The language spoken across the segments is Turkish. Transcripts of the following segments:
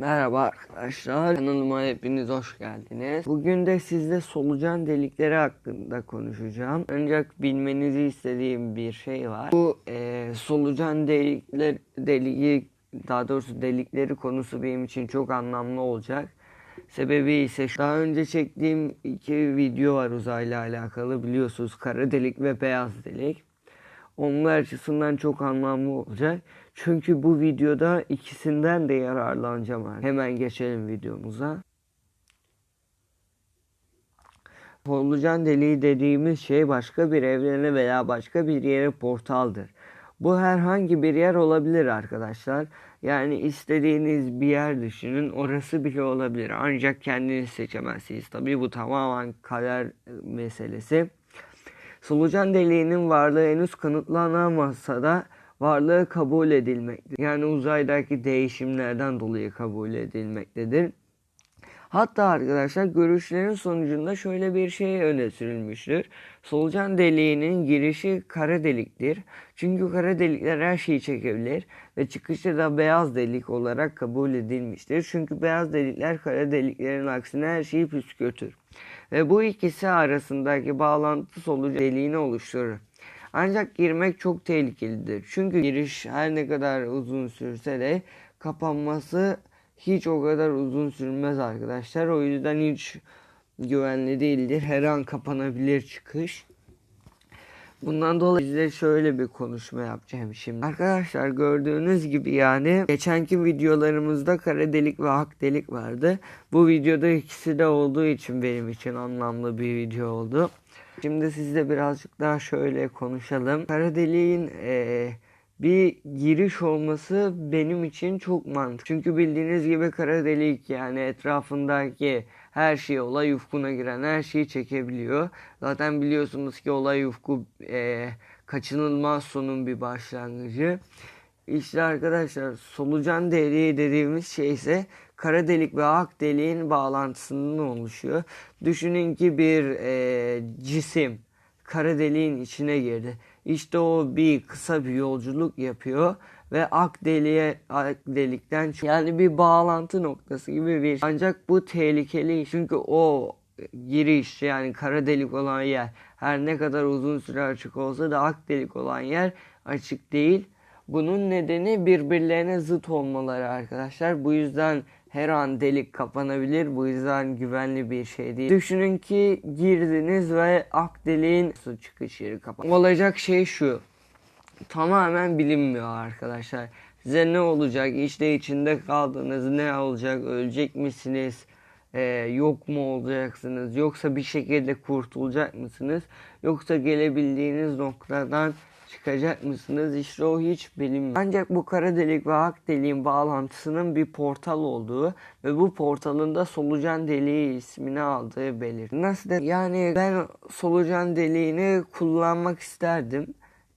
Merhaba arkadaşlar, kanalıma hepiniz hoş geldiniz. Bugün de sizle solucan delikleri hakkında konuşacağım. Ancak bilmenizi istediğim bir şey var. Bu eee, solucan delikler, deliği, daha doğrusu delikleri konusu benim için çok anlamlı olacak. Sebebi ise daha önce çektiğim iki video var uzayla alakalı biliyorsunuz kara delik ve beyaz delik. Onlar açısından çok anlamlı olacak. Çünkü bu videoda ikisinden de yararlanacağım. Hemen geçelim videomuza. Solucan deliği dediğimiz şey başka bir evrene veya başka bir yere portaldır. Bu herhangi bir yer olabilir arkadaşlar. Yani istediğiniz bir yer düşünün. Orası bile olabilir. Ancak kendiniz seçemezsiniz. Tabii bu tamamen kader meselesi. Solucan deliğinin varlığı henüz kanıtlanamasa da varlığı kabul edilmektedir. Yani uzaydaki değişimlerden dolayı kabul edilmektedir. Hatta arkadaşlar görüşlerin sonucunda şöyle bir şey öne sürülmüştür. Solucan deliğinin girişi kara deliktir. Çünkü kara delikler her şeyi çekebilir ve çıkışı da beyaz delik olarak kabul edilmiştir. Çünkü beyaz delikler kara deliklerin aksine her şeyi püskürtür. Ve bu ikisi arasındaki bağlantı solucan deliğini oluşturur. Ancak girmek çok tehlikelidir. Çünkü giriş her ne kadar uzun sürse de kapanması hiç o kadar uzun sürmez arkadaşlar. O yüzden hiç güvenli değildir. Her an kapanabilir çıkış. Bundan dolayı size şöyle bir konuşma yapacağım şimdi. Arkadaşlar gördüğünüz gibi yani geçenki videolarımızda kara delik ve ak delik vardı. Bu videoda ikisi de olduğu için benim için anlamlı bir video oldu. Şimdi sizle birazcık daha şöyle konuşalım. Kara deliğin eee, bir giriş olması benim için çok mantıklı. Çünkü bildiğiniz gibi kara delik yani etrafındaki her şey olay ufkuna giren her şeyi çekebiliyor. Zaten biliyorsunuz ki olay ufku eee, kaçınılmaz sonun bir başlangıcı. İşte arkadaşlar solucan deliği dediğimiz şey ise kara delik ve ak deliğin bağlantısından oluşuyor. Düşünün ki bir eee, cisim kara deliğin içine girdi. İşte o bir kısa bir yolculuk yapıyor ve ak deliğe ak delikten çık- yani bir bağlantı noktası gibi bir ancak bu tehlikeli çünkü o giriş yani kara delik olan yer her ne kadar uzun süre açık olsa da ak delik olan yer açık değil. Bunun nedeni birbirlerine zıt olmaları arkadaşlar. Bu yüzden her an delik kapanabilir. Bu yüzden güvenli bir şey değil. Düşünün ki girdiniz ve ak deliğin su çıkış yeri kapan. Olacak şey şu. Tamamen bilinmiyor arkadaşlar. Size ne olacak? İşte içinde kaldınız. Ne olacak? Ölecek misiniz? Ee, yok mu olacaksınız? Yoksa bir şekilde kurtulacak mısınız? Yoksa gelebildiğiniz noktadan çıkacak mısınız? İşte o hiç bilinmiyor. Ancak bu kara delik ve ak deliğin bağlantısının bir portal olduğu ve bu portalın da solucan deliği ismini aldığı belirti. Nasıl de yani ben solucan deliğini kullanmak isterdim.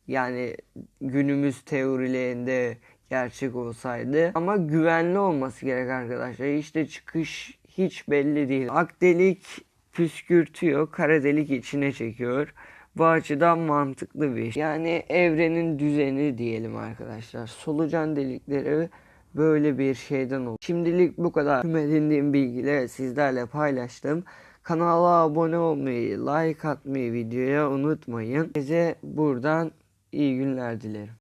Yani günümüz teorilerinde gerçek olsaydı. Ama güvenli olması gerek arkadaşlar. İşte çıkış hiç belli değil. Ak delik püskürtüyor, kara delik içine çekiyor. Bu açıdan mantıklı bir iş. Yani evrenin düzeni diyelim arkadaşlar. Solucan delikleri böyle bir şeyden oldu. Şimdilik bu kadar. Tüm edindiğim bilgileri sizlerle paylaştım. Kanala abone olmayı, like atmayı videoya unutmayın. Size buradan iyi günler dilerim.